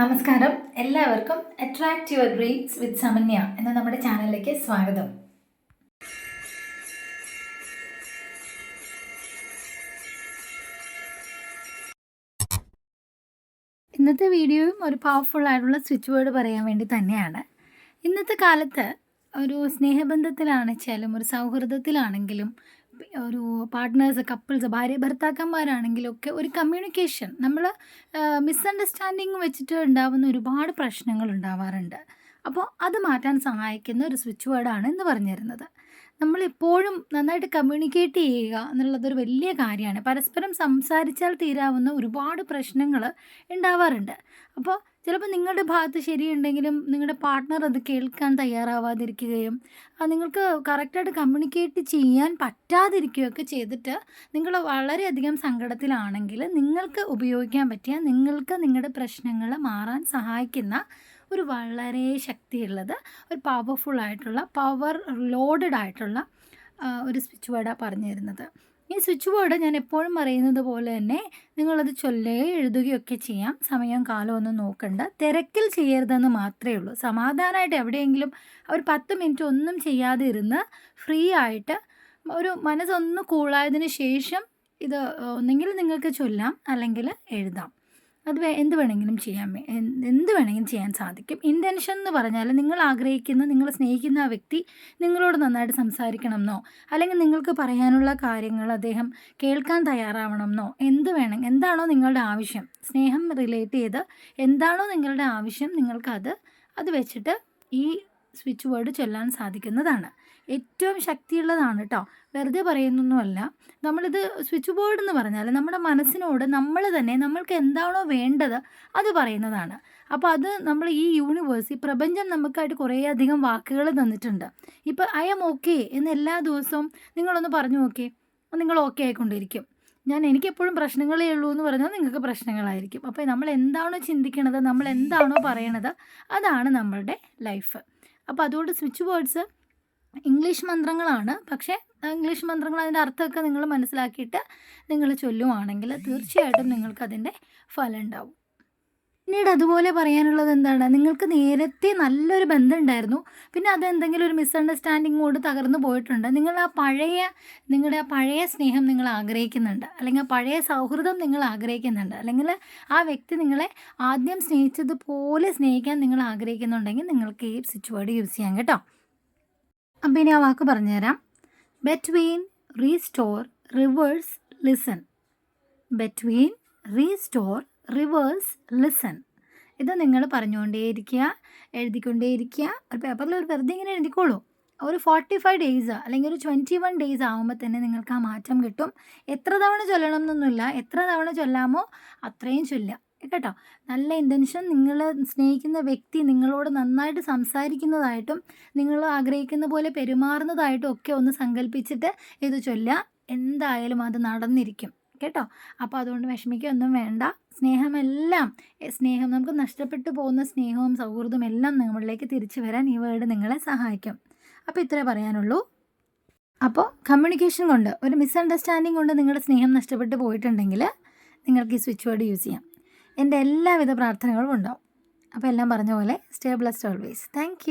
നമസ്കാരം. എല്ലാവർക്കും attract your dreams with Samanya എന്ന നമ്മുടെ ചാനലിലേക്ക് സ്വാഗതം. ഇന്നത്തെ വീഡിയോയും ഒരു പവർഫുൾ ആയിട്ടുള്ള സ്വിച്ച് വേർഡ് പറയാൻ വേണ്ടി തന്നെയാണ്. ഇന്നത്തെ കാലത്ത് ഒരു സ്നേഹബന്ധത്തിലാണെച്ചാലും ഒരു സൗഹൃദത്തിലാണെങ്കിലും ഒരു പാർട്ട്നേഴ്സ് കപ്പിൾസ് ഭാര്യ ഭർത്താക്കന്മാരാണെങ്കിലും ഒക്കെ ഒരു കമ്മ്യൂണിക്കേഷൻ നമ്മൾ മിസ്അണ്ടർസ്റ്റാൻഡിങ് വെച്ചിട്ട് ഉണ്ടാവുന്ന ഒരുപാട് പ്രശ്നങ്ങൾ ഉണ്ടാവാറുണ്ട്. അപ്പോൾ അത് മാറ്റാൻ സഹായിക്കുന്ന ഒരു സ്വിച്ച് വേർഡാണ് എന്ന് പറഞ്ഞു തരുന്നത് നമ്മളെപ്പോഴും നന്നായിട്ട് കമ്മ്യൂണിക്കേറ്റ് ചെയ്യുക എന്നുള്ളതൊരു വലിയ കാര്യമാണ്. പരസ്പരം സംസാരിച്ചാൽ തീരാവുന്ന ഒരുപാട് പ്രശ്നങ്ങൾ ഉണ്ടാവാറുണ്ട്. അപ്പോൾ ചിലപ്പോൾ നിങ്ങളുടെ ഭാഗത്ത് ശരിയുണ്ടെങ്കിലും നിങ്ങളുടെ പാർട്ട്ണർ അത് കേൾക്കാൻ തയ്യാറാവാതിരിക്കുകയും നിങ്ങൾക്ക് കറക്റ്റായിട്ട് കമ്മ്യൂണിക്കേറ്റ് ചെയ്യാൻ പറ്റാതിരിക്കുകയൊക്കെ ചെയ്തിട്ട് നിങ്ങൾ വളരെയധികം സങ്കടത്തിലാണെങ്കിൽ നിങ്ങൾക്ക് ഉപയോഗിക്കാൻ പറ്റിയ നിങ്ങൾക്ക് നിങ്ങളുടെ പ്രശ്നങ്ങൾ മാറാൻ സഹായിക്കുന്ന ഒരു വളരെ ശക്തിയുള്ളത് ഒരു പവർഫുൾ ആയിട്ടുള്ള പവർ ലോഡഡ് ആയിട്ടുള്ള ഒരു സ്വിച്ച് വേർഡാണ് പറഞ്ഞു തരുന്നത് ഈ സ്വിച്ച് ബോർഡ് ഞാൻ എപ്പോഴും പറയുന്നത് പോലെ തന്നെ നിങ്ങളത് ചൊല്ലുകയോ എഴുതുകയൊക്കെ ചെയ്യാം. സമയം കാലം ഒന്നും നോക്കണ്ട. തിരക്കിൽ ചെയ്യരുതെന്ന് മാത്രമേ ഉള്ളൂ. സമാധാനമായിട്ട് എവിടെയെങ്കിലും ഒരു പത്ത് മിനിറ്റ് ഒന്നും ചെയ്യാതെ ഇരുന്ന് ഫ്രീ ആയിട്ട് ഒരു മനസ്സൊന്ന് കൂളായതിന് ശേഷം ഇത് ഒന്നെങ്കിൽ നിങ്ങൾക്ക് ചൊല്ലാം അല്ലെങ്കിൽ എഴുതാം. അത് എന്ത് വേണമെങ്കിലും ചെയ്യാൻ എന്ത് വേണമെങ്കിലും ചെയ്യാൻ സാധിക്കും. ഇന്റൻഷൻ എന്ന് പറഞ്ഞാൽ നിങ്ങൾ ആഗ്രഹിക്കുന്ന നിങ്ങൾ സ്നേഹിക്കുന്ന ആ വ്യക്തി നിങ്ങളോട് നന്നായിട്ട് സംസാരിക്കണം എന്നോ അല്ലെങ്കിൽ നിങ്ങൾക്ക് പറയാനുള്ള കാര്യങ്ങൾ അദ്ദേഹം കേൾക്കാൻ തയ്യാറാവണം എന്നോ എന്ത് വേണം എന്താണോ നിങ്ങളുടെ ആവശ്യം സ്നേഹം റിലേറ്റ് ചെയ്ത് എന്താണോ നിങ്ങളുടെ ആവശ്യം നിങ്ങൾക്കത് അത് വെച്ചിട്ട് ഈ സ്വിച്ച് ബോർഡ് ചൊല്ലാൻ സാധിക്കുന്നതാണ്. ഏറ്റവും ശക്തിയുള്ളതാണ് കേട്ടോ വെറുതെ പറയുന്നൊന്നുമല്ല. നമ്മളിത് സ്വിച്ച് ബോർഡ് എന്ന് പറഞ്ഞാൽ നമ്മുടെ മനസ്സിനോട് നമ്മൾ തന്നെ നമ്മൾക്ക് എന്താണോ വേണ്ടത് അത് പറയുന്നതാണ്. അപ്പോൾ അത് നമ്മൾ ഈ യൂണിവേഴ്സ് ഈ പ്രപഞ്ചം നമുക്കായിട്ട് കുറേയധികം വാക്കുകൾ തന്നിട്ടുണ്ട്. ഇപ്പോൾ ഐ എം ഓക്കെ എന്ന് എല്ലാ ദിവസവും നിങ്ങളൊന്ന് പറഞ്ഞു നോക്കേ നിങ്ങൾ ഓക്കെ ആയിക്കൊണ്ടിരിക്കും. ഞാൻ എനിക്കെപ്പോഴും പ്രശ്നങ്ങളേ ഉള്ളൂ എന്ന് പറഞ്ഞാൽ നിങ്ങൾക്ക് പ്രശ്നങ്ങളായിരിക്കും. അപ്പോൾ നമ്മൾ എന്താണോ ചിന്തിക്കണത് നമ്മൾ എന്താണോ പറയണത് അതാണ് നമ്മളുടെ ലൈഫ്. അപ്പോൾ അതുകൊണ്ട് സ്വിച്ച് വേർഡ്സ് ഇംഗ്ലീഷ് മന്ത്രങ്ങളാണ്. പക്ഷേ ഇംഗ്ലീഷ് മന്ത്രങ്ങൾ അതിന്റെ അർത്ഥമൊക്കെ നിങ്ങൾ മനസ്സിലാക്കിയിട്ട് നിങ്ങൾ ചൊല്ലുവാണെങ്കിൽ തീർച്ചയായിട്ടും നിങ്ങൾക്കതിന്റെ ഫലം ഉണ്ടാവും. പിന്നീട് അതുപോലെ പറയാനുള്ളത് എന്താണ്? നിങ്ങൾക്ക് നേരത്തെ നല്ലൊരു ബന്ധം ഉണ്ടായിരുന്നു പിന്നെ അത് എന്തെങ്കിലും ഒരു മിസ്അണ്ടർസ്റ്റാൻഡിങ് കൊണ്ട് തകർന്നു പോയിട്ടുണ്ട്. നിങ്ങൾ ആ പഴയ നിങ്ങളുടെ ആ പഴയ സ്നേഹം നിങ്ങൾ ആഗ്രഹിക്കുന്നുണ്ട്. അല്ലെങ്കിൽ ആ പഴയ സൗഹൃദം നിങ്ങൾ ആഗ്രഹിക്കുന്നുണ്ട്. അല്ലെങ്കിൽ ആ വ്യക്തി നിങ്ങളെ ആദ്യം സ്നേഹിച്ചതുപോലെ സ്നേഹിക്കാൻ നിങ്ങൾ ആഗ്രഹിക്കുന്നുണ്ടെങ്കിൽ നിങ്ങൾക്ക് ഈ സ്വിച്ച് വേർഡ് യൂസ് ചെയ്യാം കേട്ടോ. അപ്പം ഇനി ആ വാക്ക് പറഞ്ഞുതരാം. Between restore reverse listen between restore reverse listen ഇത് നിങ്ങൾ പറഞ്ഞുകൊണ്ടേയിരിക്കുക എഴുതിക്കൊണ്ടേയിരിക്കുക. ഒരു പേപ്പറിൽ ഒരു വെറുതെ ഇങ്ങനെ എഴുതിക്കോളൂ. ഒരു ഫോർട്ടി ഫൈവ് ഡേയ്സ് അല്ലെങ്കിൽ ഒരു ട്വന്റി വൺ ഡേയ്സ് ആകുമ്പോൾ തന്നെ നിങ്ങൾക്ക് ആ മാറ്റം കിട്ടും. എത്ര തവണ ചൊല്ലണം എന്നൊന്നുമില്ല. എത്ര തവണ ചൊല്ലാമോ അത്രയും ചൊല്ലുക. കേട്ടോ? നല്ല ഇന്റൻഷൻ നിങ്ങൾ സ്നേഹിക്കുന്ന വ്യക്തി നിങ്ങളോട് നന്നായിട്ട് സംസാരിക്കുന്നതായിട്ടും നിങ്ങൾ ആഗ്രഹിക്കുന്ന പോലെ പെരുമാറുന്നതായിട്ടും ഒക്കെ ഒന്ന് സങ്കല്പിച്ചിട്ട് ഇത് ചൊല്ലുക. എന്തായാലും അത് നടന്നിരിക്കും. കേട്ടോ? അപ്പോൾ അതുകൊണ്ട് വിഷമിക്കൊന്നും വേണ്ട. സ്നേഹമെല്ലാം സ്നേഹം നമുക്ക് നഷ്ടപ്പെട്ടു പോകുന്ന സ്നേഹവും സൗഹൃദവും എല്ലാം നമ്മളിലേക്ക് തിരിച്ചു വരാൻ ഈ വേർഡ് നിങ്ങളെ സഹായിക്കും. അപ്പോൾ ഇത്രേ പറയാനുള്ളൂ. അപ്പോൾ കമ്മ്യൂണിക്കേഷൻ കൊണ്ട് ഒരു മിസ്അണ്ടർസ്റ്റാൻഡിങ് കൊണ്ട് നിങ്ങളുടെ സ്നേഹം നഷ്ടപ്പെട്ടു പോയിട്ടുണ്ടെങ്കിൽ നിങ്ങൾക്ക് ഈ സ്വിച്ച് വേർഡ് യൂസ് ചെയ്യാം. എന്റെ എല്ലാവിധ പ്രാർത്ഥനകളും ഉണ്ടാവും. അപ്പോൾ എല്ലാം പറഞ്ഞ പോലെ സ്റ്റേ ബ്ലസ്ഡ് ഓൾവേസ് താങ്ക്